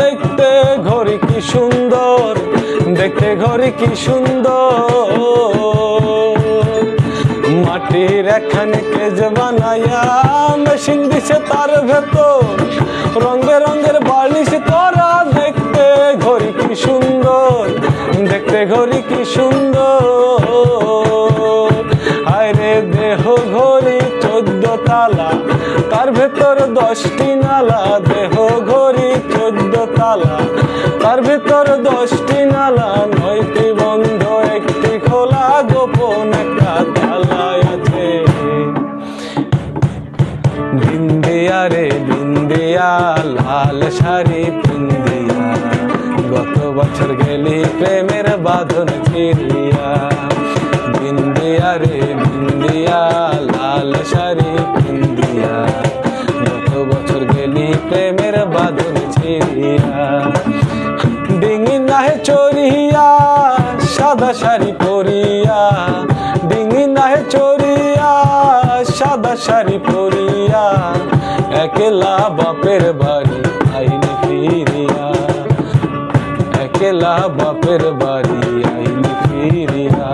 দেখতে ঘড়ি কি সুন্দর, দেখতে ঘড়ি কি সুন্দর। মাটির এখানে কেজ বানাইয়া মেশিন দিছে তার ভেতর। রঙ বেরঙের বালিশ করা দেখতে ঘড়ি কি সুন্দর, দেখতে ঘড়ি কি সুন্দর। আরে দেহ ঘড়ি চোদ্দ তালা, তার ভেতর দশটি নালা, দেহ তালা তার ভেতর দশটি নালা, নয়টি বন্ধ, একটি খোলা, গোপন একটা তালায় আছে। বিন্দিয়া রে বিন্দিয়া, লাল শাড়ি পিন্দিয়া, গত বছর গেলি প্রেমের বাঁধন ছিড়িয়া। বিন্দিয়া রে বিন্দিয়া, লাল শাড়ি পিন্দিয়া, গত বছর গেলি প্রেমের নাহে চরিয়া সাদা শাড়ি পরিয়া। ডিঙি নাহে চরিয়া সাদা শাড়ি পরিয়া। একেলা বাপের বাড়ি আইন ফিরিয়া। একেলা বাপের বাড়ি আইন ফিরিয়া।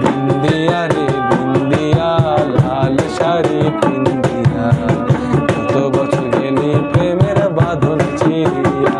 বিন্দিয়া রে, বিন্দিয়া, লাল শাড়ি পিন্দিয়া কত বছর গেলি প্রেমের বাঁধন চিরিয়া